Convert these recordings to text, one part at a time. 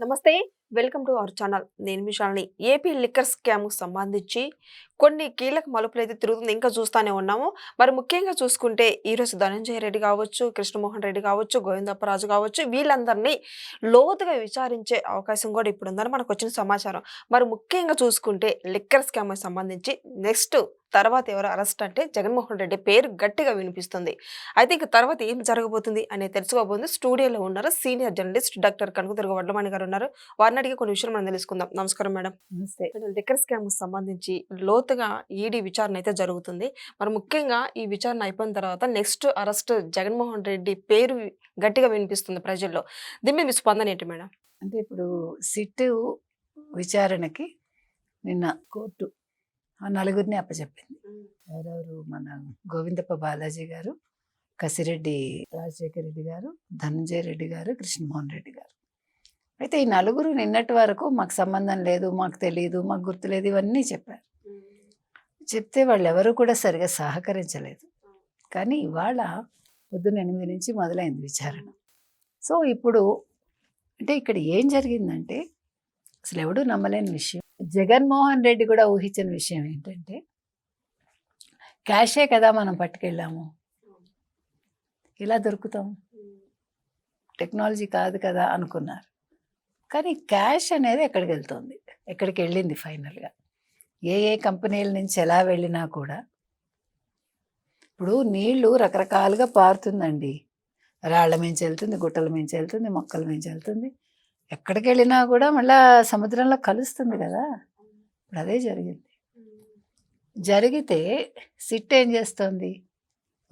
నమస్తే. Welcome to our channel. నేను విశాల్ని ఏపీ లిక్కర్ స్కామ్ సంబంధించి కొన్ని కీలక మలుపులు అయితే తిరుగుతుంది. ఇంకా చూస్తానే ఉన్నాము. మరి ముఖ్యంగా చూసుకుంటే ఈరోజు ధనంజయ రెడ్డి కావచ్చు కృష్ణమోహన్ రెడ్డి కావచ్చు గోవిందప్పరాజు కావచ్చు వీళ్ళందరినీ లోతుగా విచారించే అవకాశం కూడా ఇప్పుడు ఉందని మనకు వచ్చిన సమాచారం. మరి ముఖ్యంగా చూసుకుంటే లిక్కర్ స్కామ్కి సంబంధించి నెక్స్ట్ తర్వాత ఎవరు అరెస్ట్ అంటే జగన్మోహన్ రెడ్డి పేరు గట్టిగా వినిపిస్తుంది. అయితే ఇక తర్వాత ఏం జరగబోతుంది అనేది తెలుసుకోబోతుంది. స్టూడియోలో ఉన్నారు senior journalist doctor Kanakadurga Vadlamani garu ఉన్నారు. వారిని అడిగి కొన్ని విషయాలు మనం తెలుసుకుందాం. నమస్కారం మేడం. నమస్తే. లిక్కర్ స్కామ్ సంబంధించి లోతుగా ఈడీ విచారణ అయితే జరుగుతుంది. మరి ముఖ్యంగా ఈ విచారణ అయిపోయిన తర్వాత నెక్స్ట్ అరెస్ట్ జగన్మోహన్ రెడ్డి పేరు గట్టిగా వినిపిస్తుంది ప్రజల్లో. దీని మీద మీ స్పందన ఏంటి మేడం? అంటే ఇప్పుడు సిట్ విచారణకి నిన్న కోర్టు నలుగురిని అప్పచెప్పింది. ఎవరెవరు? మన గోవిందప్ప బాలాజీ గారు కసిరెడ్డి రాజశేఖర రెడ్డి గారు ధనంజయ రెడ్డి గారు కృష్ణమోహన్ రెడ్డి గారు. అయితే ఈ నలుగురు నిన్నటి వరకు మాకు సంబంధం లేదు మాకు తెలియదు మాకు గుర్తులేదు ఇవన్నీ చెప్పారు. చెప్తే వాళ్ళు ఎవరు కూడా సరిగా సహకరించలేదు. కానీ ఇవాళ పొద్దున్న ఎనిమిది నుంచి మొదలైంది విచారణ. సో ఇప్పుడు అంటే ఇక్కడ ఏం జరిగిందంటే అసలు ఎవడు నమ్మలేని విషయం. జగన్మోహన్ రెడ్డి కూడా ఊహించిన విషయం ఏంటంటే క్యాషే కదా మనం పట్టుకెళ్ళాము. ఇలా దొరుకుతాం? టెక్నాలజీ కాదు కదా అనుకున్నారు. కానీ క్యాష్ అనేది ఎక్కడికి వెళ్తుంది? ఎక్కడికి వెళ్ళింది ఫైనల్గా? ఏ ఏ కంపెనీల నుంచి ఎలా వెళ్ళినా కూడా. ఇప్పుడు నీళ్ళు రకరకాలుగా పారుతుందండి. రాళ్ళ మించి వెళ్తుంది గుట్టల మించి వెళ్తుంది మొక్కల మించి వెళ్తుంది. ఎక్కడికి వెళ్ళినా కూడా మళ్ళా సముద్రంలో కలుస్తుంది కదా. ఇప్పుడు అదే జరిగింది. జరిగితే సిట్ ఏం చేస్తుంది?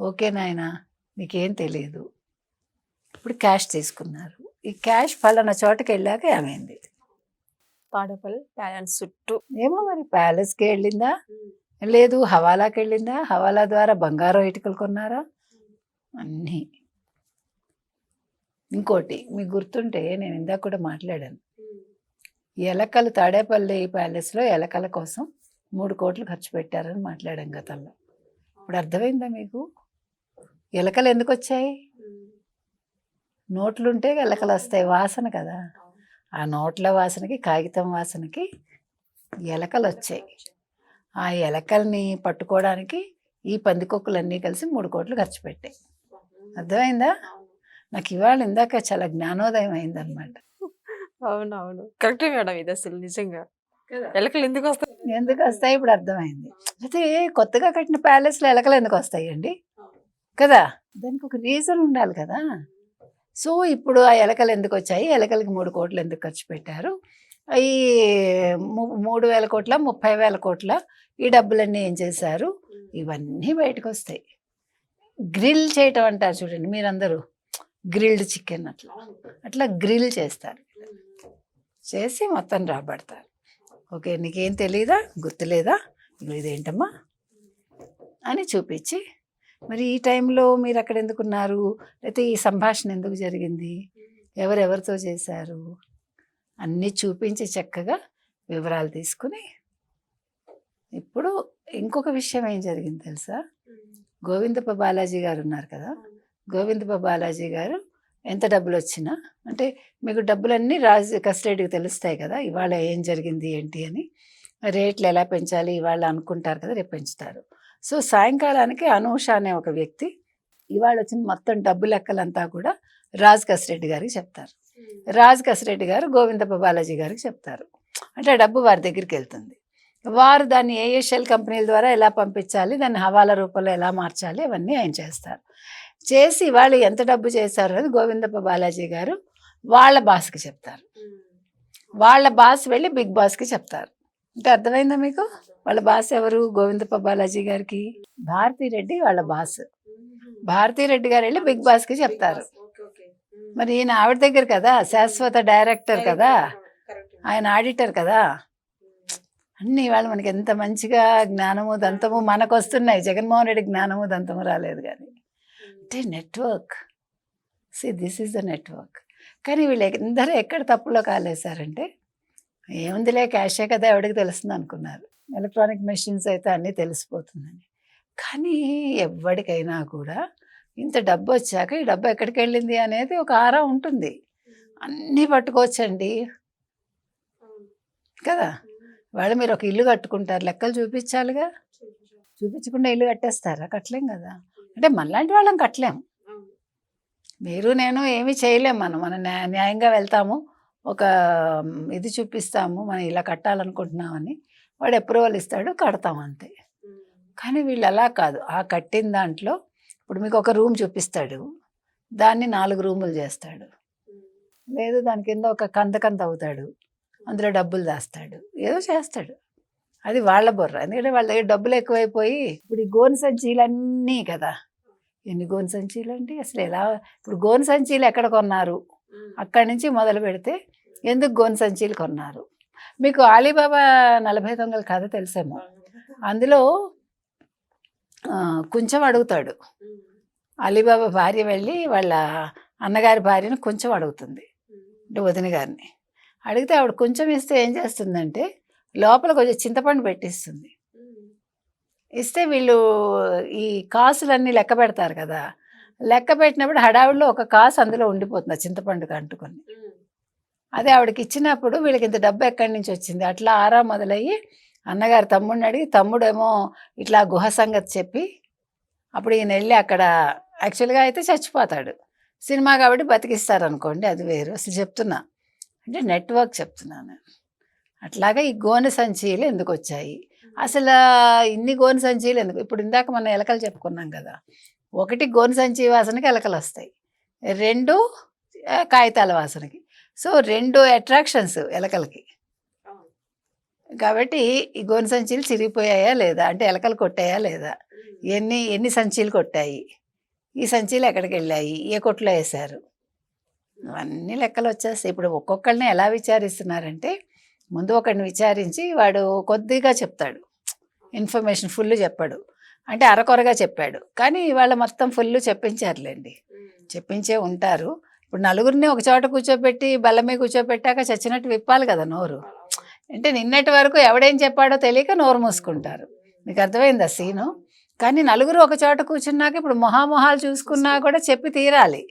ఓకే నాయన నీకేం తెలియదు. ఇప్పుడు క్యాష్ తీసుకున్నారు. ఈ క్యాష్ పలానా చోటకి వెళ్ళాక ఏమైంది? తాడేపల్లి ప్యాలెన్స్ చుట్టూ. ఏమో మరి ప్యాలెస్కి వెళ్ళిందా? లేదు హవాలాకి వెళ్ళిందా? హవాలా ద్వారా బంగారం ఇటుకలు కొన్నారా? అన్నీ. ఇంకోటి మీకు గుర్తుంటే నేను ఇందాక కూడా మాట్లాడాను. ఎలకలు తాడేపల్లి ప్యాలెస్లో ఎలకల కోసం మూడు కోట్లు ఖర్చు పెట్టారని మాట్లాడాం గతంలో. ఇప్పుడు అర్థమైందా మీకు? ఎలకలు ఎందుకు వచ్చాయి నోట్లుంటే ఎలకలు వస్తాయి వాసన కదా. ఆ నోట్ల వాసనకి కాగితం వాసనకి ఎలకలు వచ్చాయి ఆ ఎలకల్ని పట్టుకోవడానికి ఈ పందికొక్కులన్నీ కలిసి మూడు కోట్లు ఖర్చు పెట్టాయి. అర్థమైందా? నాకు ఇవాళ ఇందాక చాలా జ్ఞానోదయం అయిందనమాట అవునవును. కరెక్టే మేడం ఇది అసలు నిజంగా. ఎలకలు ఎందుకు వస్తాయి ఎందుకు వస్తాయి ఇప్పుడు అర్థమైంది. అయితే కొత్తగా కట్టిన ప్యాలెస్లో ఎలకలు ఎందుకు వస్తాయండి కదా. దానికి ఒక రీజన్ ఉండాలి కదా. సో ఇప్పుడు ఆ ఎలకలు ఎందుకు వచ్చాయి ఎలకలకి మూడు కోట్లు ఎందుకు ఖర్చు పెట్టారు? ఈ మూడు వేల కోట్ల ముప్పై వేల కోట్ల ఈ డబ్బులన్నీ ఏం చేశారు? ఇవన్నీ బయటకు వస్తాయి గ్రిల్ చేయటం అంటారు చూడండి మీరందరూ. గ్రిల్డ్ చికెన్ అట్లా. అట్లా గ్రిల్ చేస్తారు. చేసి మొత్తం రాబడతారు. ఓకే నీకేం తెలీదా? గుర్తులేదా? ఇదేంటమ్మా? అని చూపించి మరి ఈ టైంలో మీరు అక్కడ ఎందుకున్నారు లేకపోతే ఈ సంభాషణ ఎందుకు జరిగింది? ఎవరెవరితో చేశారు? అన్నీ చూపించి చక్కగా వివరాలు తీసుకుని ఇప్పుడు ఇంకొక విషయం ఏం జరిగింది తెలుసా? గోవిందప్ప బాలాజీ గారు ఉన్నారు కదా? గోవిందప్ప బాలాజీ గారు ఎంత డబ్బులు వచ్చినా అంటే మీకు డబ్బులన్నీ రాజు కస్టడీకి తెలుస్తాయి కదా ఇవాళ ఏం జరిగింది ఏంటి అని. రేట్లు ఎలా పెంచాలి ఇవాళ అనుకుంటారు కదా రేపు పెంచుతారు. సో సాయంకాలానికి అనూష అనే ఒక వ్యక్తి ఇవాళ వచ్చిన మొత్తం డబ్బు లెక్కలంతా కూడా రాజ్ కసిరెడ్డి గారికి చెప్తారు. రాజ్ కసిరెడ్డి గారు గోవిందప్ప బాలాజీ గారికి చెప్తారు. అంటే ఆ డబ్బు వారి దగ్గరికి వెళ్తుంది. వారు దాన్ని ఏఎస్ఎల్ కంపెనీల ద్వారా ఎలా పంపించాలి దాన్ని హవాలా రూపంలో ఎలా మార్చాలి అవన్నీ ఆయన చేస్తారు. చేసి వాళ్ళు ఎంత డబ్బు చేశారు అని గోవిందప్ప బాలాజీ గారు వాళ్ళ బాస్కి చెప్తారు. వాళ్ళ బాస్ వెళ్ళి బిగ్ బాస్కి చెప్తారు. అంటే అర్థమైందా మీకు? వాళ్ళ బాస్ ఎవరు? గోవిందప్ప బాలాజీ గారికి. భారతీ రెడ్డి వాళ్ళ బాస్. భారతీ రెడ్డి గారు వెళ్ళి బిగ్ బాస్కి చెప్తారు. మరి ఈయన ఆవిడ దగ్గర కదా శాశ్వత డైరెక్టర్ కదా? ఆయన ఆడిటర్ కదా? అన్ని ఇవాళ మనకి ఎంత మంచిగా జ్ఞానము దంతము మనకు వస్తున్నాయి జగన్మోహన్ రెడ్డి జ్ఞానము దంతము రాలేదు కానీ. అంటే network. See this is the network కానీ వీళ్ళు అందరూ ఎక్కడ తప్పులో కాలేశారంటే ఏముందిలే క్యాషే కదా ఎవరికి తెలుస్తుంది అనుకున్నారు. ఎలక్ట్రానిక్ మెషిన్స్ అయితే అన్నీ తెలిసిపోతుందని కానీ ఎవరికైనా కూడా ఇంత డబ్బు వచ్చాక ఈ డబ్బు ఎక్కడికి వెళ్ళింది అనేది ఒక ఆరా ఉంటుంది. అన్నీ పట్టుకోవచ్చండి. కదా? వాళ్ళు మీరు ఒక ఇల్లు కట్టుకుంటారు. లెక్కలు చూపించాలిగా? చూపించకుండా ఇల్లు కట్టేస్తారా? కట్టలేం కదా? అంటే మనలాంటి వాళ్ళం కట్టలేం. మీరు నేను ఏమీ చేయలేం మనం. మనం న్యా- న్యాయంగా వెళ్తాము. ఒక ఇది చూపిస్తాము మనం ఇలా కట్టాలనుకుంటున్నామని వాడు అప్రూవల్ ఇస్తాడు కడతాం అంతే. కానీ వీళ్ళు అలా కాదు. ఆ కట్టిన దాంట్లో ఇప్పుడు మీకు ఒక రూమ్ చూపిస్తాడు. దాన్ని నాలుగు రూములు చేస్తాడు. లేదు దాని కింద ఒక కంద కంద అవుతాడు. అందులో డబ్బులు దాస్తాడు. ఏదో చేస్తాడు. అది వాళ్ళ బుర్ర. ఎందుకంటే వాళ్ళ దగ్గర డబ్బులు ఎక్కువైపోయి ఇప్పుడు ఈ గోను సంచీలన్నీ కదా. ఎన్ని గోను సంచీలు అండి అసలు ఎలా ఇప్పుడు గోను సంచీలు ఎక్కడ కొన్నారు? అక్కడి నుంచి మొదలు పెడితే ఎందుకు గోన్ సంచీలు కొన్నారు? మీకు అలీబాబా నలభై దొంగల కథ తెలుసేమో. అందులో కొంచెం అడుగుతాడు. అలీబాబా భార్య వెళ్ళి వాళ్ళ అన్నగారి భార్యను కొంచెం అడుగుతుంది అంటే వదిన గారిని. అడిగితే ఆవిడ కొంచెం ఇస్తే ఏం చేస్తుందంటే లోపల కొంచెం చింతపండు పెట్టిస్తుంది. ఇస్తే వీళ్ళు ఈ కాసులన్నీ లెక్క పెడతారు కదా. లెక్క పెట్టినప్పుడు హడావిడిలో ఒక కాసు అందులో ఉండిపోతుంది ఆ చింతపండుకి అంటుకొని. అదే ఆవిడకి ఇచ్చినప్పుడు వీళ్ళకి ఇంత డబ్బు ఎక్కడి నుంచి వచ్చింది? అట్లా ఆరా మొదలయ్యి అన్నగారు తమ్ముడిని అడిగి తమ్ముడేమో ఇట్లా గుహ సంగతి చెప్పి అప్పుడు ఈయన వెళ్ళి అక్కడ యాక్చువల్గా అయితే చచ్చిపోతాడు. సినిమా కాబట్టి బతికిస్తారు అనుకోండి అది వేరు. అసలు చెప్తున్నా. అంటే నెట్వర్క్ చెప్తున్నాను. అట్లాగా ఈ గోనె సంచీలు ఎందుకు వచ్చాయి అసలు ఇన్ని గోనె సంచీలు ఎందుకు? ఇప్పుడు ఇందాక మనం ఎలకలు చెప్పుకున్నాం కదా. ఒకటి గోనె సంచి వాసనకి ఎలకలు వస్తాయి రెండు కాగితాల వాసనకి. సో రెండు అట్రాక్షన్స్ ఎలకలకి. కాబట్టి ఈ గోనె సంచీలు చిరిగిపోయాయా లేదా? అంటే ఎలకలు కొట్టాయా లేదా? ఎన్ని ఎన్ని సంచీలు కొట్టాయి? ఈ సంచీలు ఎక్కడికి వెళ్ళాయి? ఏ కొట్లో వేశారు? ఇవన్నీ లెక్కలు వచ్చేస్తాయి. ఇప్పుడు ఒక్కొక్కరిని ఎలా విచారిస్తున్నారంటే ముందు ఒకరిని విచారించి వాడు కొద్దిగా చెప్తాడు. ఇన్ఫర్మేషన్ ఫుల్ చెప్పాడు. అంటే అరకొరగా చెప్పాడు. కానీ ఇవాళ మొత్తం ఫుల్ చెప్పించారులేండి. చెప్పించే ఉంటారు. ఇప్పుడు నలుగురిని ఒక చోట కూర్చోబెట్టి బల్ల మీద కూర్చోబెట్టాక చచ్చినట్టు విప్పాలి కదా నోరు. అంటే నిన్నటి వరకు ఎవడేం చెప్పాడో తెలియక నోరు మూసుకుంటారు. మీకు అర్థమైందా సీను? కానీ నలుగురు ఒక చోట కూర్చున్నాక ఇప్పుడు మొహామొహాలు చూసుకున్నా కూడా చెప్పి తీరాలి.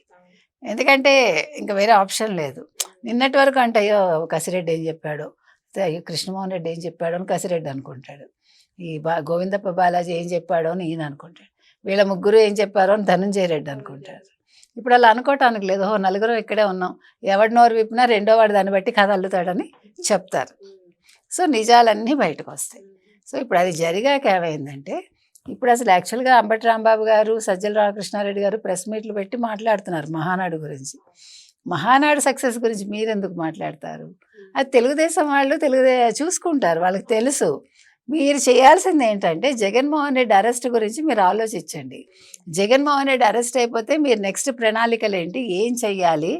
ఎందుకంటే ఇంకా వేరే ఆప్షన్ లేదు. నిన్నటి వరకు అంటే అయ్యో కసిరెడ్డి ఏం చెప్పాడు? అయ్యో కృష్ణమోహన్ రెడ్డి ఏం చెప్పాడు అని కసిరెడ్డి అనుకుంటాడు. ఈ బా గోవిందప్ప బాలాజీ ఏం చెప్పాడో అని ఈయన అనుకుంటాడు. వీళ్ళ ముగ్గురు ఏం చెప్పారో అని ధనుంజయ రెడ్డి అనుకుంటారు ఇప్పుడు అలా అనుకోవటానికి లేదు. ఓ నలుగురు ఇక్కడే ఉన్నాం. ఎవడి నోరు విప్పినా రెండో వాడు దాన్ని బట్టి కథ అల్లుతాడని చెప్తారు. సో నిజాలన్నీ బయటకు వస్తాయి. సో ఇప్పుడు అది జరిగాక ఏమైందంటే ఇప్పుడు అసలు యాక్చువల్గా అంబటి రాంబాబు గారు సజ్జల రామకృష్ణారెడ్డి గారు ప్రెస్ మీట్లు పెట్టి మాట్లాడుతున్నారు మహానాడు గురించి. మహానాడు సక్సెస్ గురించి మీరెందుకు మాట్లాడతారు? అది తెలుగుదేశం వాళ్ళు తెలుగుదే చూసుకుంటారు. వాళ్ళకి తెలుసు. మీరు చేయాల్సింది ఏంటంటే జగన్మోహన్ రెడ్డి అరెస్ట్ గురించి మీరు ఆలోచించండి. జగన్మోహన్ రెడ్డి అరెస్ట్ అయిపోతే మీరు నెక్స్ట్ ప్రణాళికలు ఏంటి ఏం చెయ్యాలి?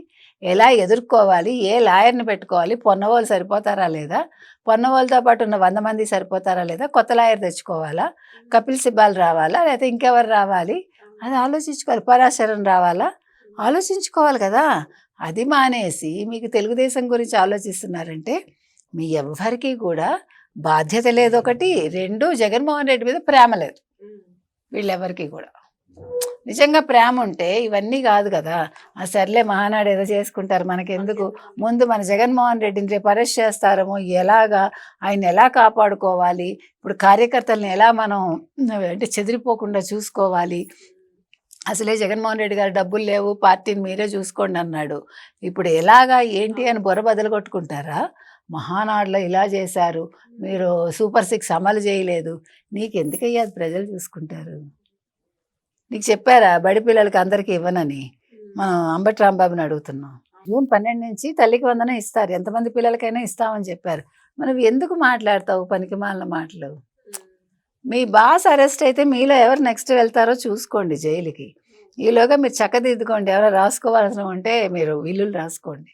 ఎలా ఎదుర్కోవాలి? ఏ లాయర్ని పెట్టుకోవాలి? పొన్నవాళ్ళు సరిపోతారా లేదా? పొన్నవాళ్ళతో పాటు ఉన్న వంద మంది సరిపోతారా లేదా? కొత్త లాయర్ తెచ్చుకోవాలా? కపిల్ సిబ్బాల్ రావాలా? లేకపోతే ఇంకెవరు రావాలి? అది ఆలోచించుకోవాలి. పరాశరం రావాలా? ఆలోచించుకోవాలి కదా! అది మానేసి మీకు తెలుగుదేశం గురించి ఆలోచిస్తున్నారంటే మీ ఎవ్వరికీ కూడా బాధ్యత లేదు ఒకటి రెండు జగన్మోహన్ రెడ్డి మీద ప్రేమ లేదు. వీళ్ళెవరికి కూడా. నిజంగా ప్రేమ ఉంటే ఇవన్నీ కాదు కదా. ఆ సర్లే మహానాడు ఏదో చేసుకుంటారు మనకెందుకు? ముందు మన జగన్మోహన్ రెడ్డిని రేపు అరెస్ట్ చేస్తారేమో ఎలాగా? ఆయన ఎలా కాపాడుకోవాలి? ఇప్పుడు కార్యకర్తల్ని ఎలా మనం అంటే చెదిరిపోకుండా చూసుకోవాలి? అసలే జగన్మోహన్ రెడ్డి గారు డబ్బులు లేవు పార్టీని మీరే చూసుకోండి అన్నాడు. ఇప్పుడు ఎలాగా ఏంటి అని బుర్ర బదులు కొట్టుకుంటారా? మహానాడులో ఇలా చేశారు. మీరు సూపర్ సిక్స్ అమలు చేయలేదు. నీకు ఎందుకయ్యా అది ప్రజలు చూసుకుంటారు? నీకు చెప్పారా బడి పిల్లలకి అందరికీ ఇవ్వనని? మనం అంబటి రాంబాబుని అడుగుతున్నాం. జూన్ పన్నెండు నుంచి తల్లికి వందనం ఇస్తారు. ఎంతమంది పిల్లలకైనా ఇస్తామని చెప్పారు. మనం ఎందుకు మాట్లాడతావు పనికి మాలిన మాటలు మీ బాస్ అరెస్ట్ అయితే మీలో ఎవరు నెక్స్ట్ వెళ్తారో చూసుకోండి జైలుకి. ఈలోగా మీరు చక్కదిద్దుకోండి. ఎవరో రాసుకోవాల్సిన ఉంటే మీరు విల్లులు రాసుకోండి.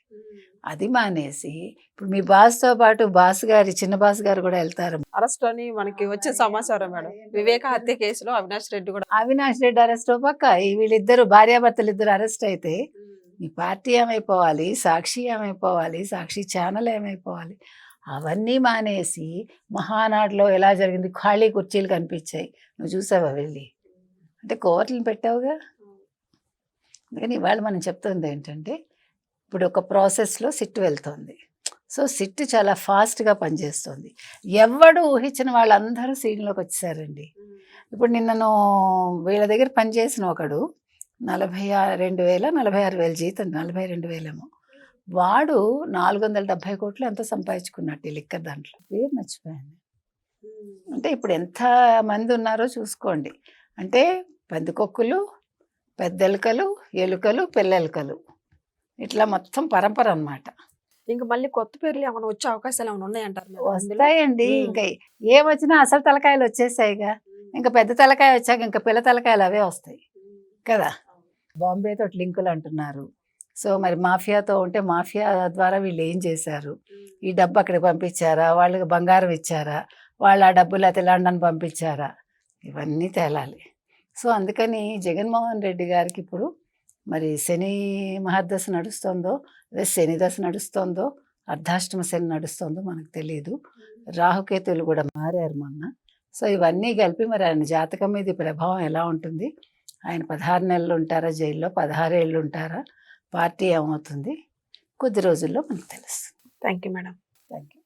అది మానేసి ఇప్పుడు మీ బాస్తో పాటు బాస్ గారి చిన్న బాస్ గారు కూడా వెళ్తారు. అరెస్ట్ అని మనకి వచ్చే సమాచారం మేడం. వివేక హత్య కేసులో అవినాష్ రెడ్డి కూడా. అవినాష్ రెడ్డి అరెస్ట్ పక్క. ఈ వీళ్ళిద్దరు భార్యాభర్తలు ఇద్దరు అరెస్ట్ అయితే మీ పార్టీ ఏమైపోవాలి? సాక్షి ఏమైపోవాలి? సాక్షి ఛానల్ ఏమైపోవాలి? అవన్నీ మానేసి మహానాడులో ఎలా జరిగింది? ఖాళీ కుర్చీలు కనిపించాయి. నువ్వు చూసావా వెళ్ళి? అంటే కోర్టులు పెట్టావుగా? అందుకని ఇవాళ మనం చెప్తుంది ఏంటంటే ఇప్పుడు ఒక ప్రాసెస్లో సిట్ వెళ్తుంది. సో సిట్ చాలా ఫాస్ట్గా పనిచేస్తుంది. ఎవడు ఊహించిన వాళ్ళందరూ సీన్లోకి వచ్చేసారండి. ఇప్పుడు నిన్నను వీళ్ళ దగ్గర పనిచేసిన ఒకడు నలభై రెండు వేల నలభై ఆరు వేల జీతం నలభై రెండు వేలేమో. వాడు నాలుగు వందల డెబ్బై కోట్లు ఎంత సంపాదించుకున్నట్టు ఈ లిక్కర్ దాంట్లో. పేరు మర్చిపోయాను. అంటే ఇప్పుడు ఎంత మంది ఉన్నారో చూసుకోండి. అంటే పందికొక్కులు పెద్దెలుకలు ఎలుకలు పిల్లెలుకలు. ఇట్లా మొత్తం పరంపర అన్నమాట. ఇంకా మళ్ళీ కొత్త పేర్లు ఏమైనా వచ్చే అవకాశాలు ఏమైనా ఉన్నాయంటారు? వస్తాయండి. ఇంకా ఏం వచ్చినా అసలు తలకాయలు వచ్చేసాయిగా. ఇంకా పెద్ద తలకాయ వచ్చాక ఇంకా పిల్ల తలకాయలు అవే వస్తాయి. కదా? బాంబేతో లింకులు అంటున్నారు. సో మరి మాఫియాతో ఉంటే మాఫియా ద్వారా వీళ్ళు ఏం చేశారు? ఈ డబ్బు అక్కడికి పంపించారా? వాళ్ళకి బంగారం ఇచ్చారా? వాళ్ళు ఆ డబ్బులు అయితే లండన్ పంపించారా? ఇవన్నీ తేలాలి. సో అందుకని జగన్మోహన్ రెడ్డి గారికి ఇప్పుడు మరి శని మహర్దశ నడుస్తుందో అదే శని దశ నడుస్తుందో అర్ధాష్టమ శని నడుస్తుందో మనకు తెలియదు రాహుకేతులు కూడా మారారు మొన్న. సో ఇవన్నీ కలిపి మరి ఆయన జాతకం మీద ప్రభావం ఎలా ఉంటుంది? ఆయన పదహారు నెలలు ఉంటారా జైల్లో? పదహారు ఏళ్ళు ఉంటారా? పార్టీ ఏమవుతుంది? కొద్ది రోజుల్లో మనకు తెలుస్తుంది. Thank you madam. Thank you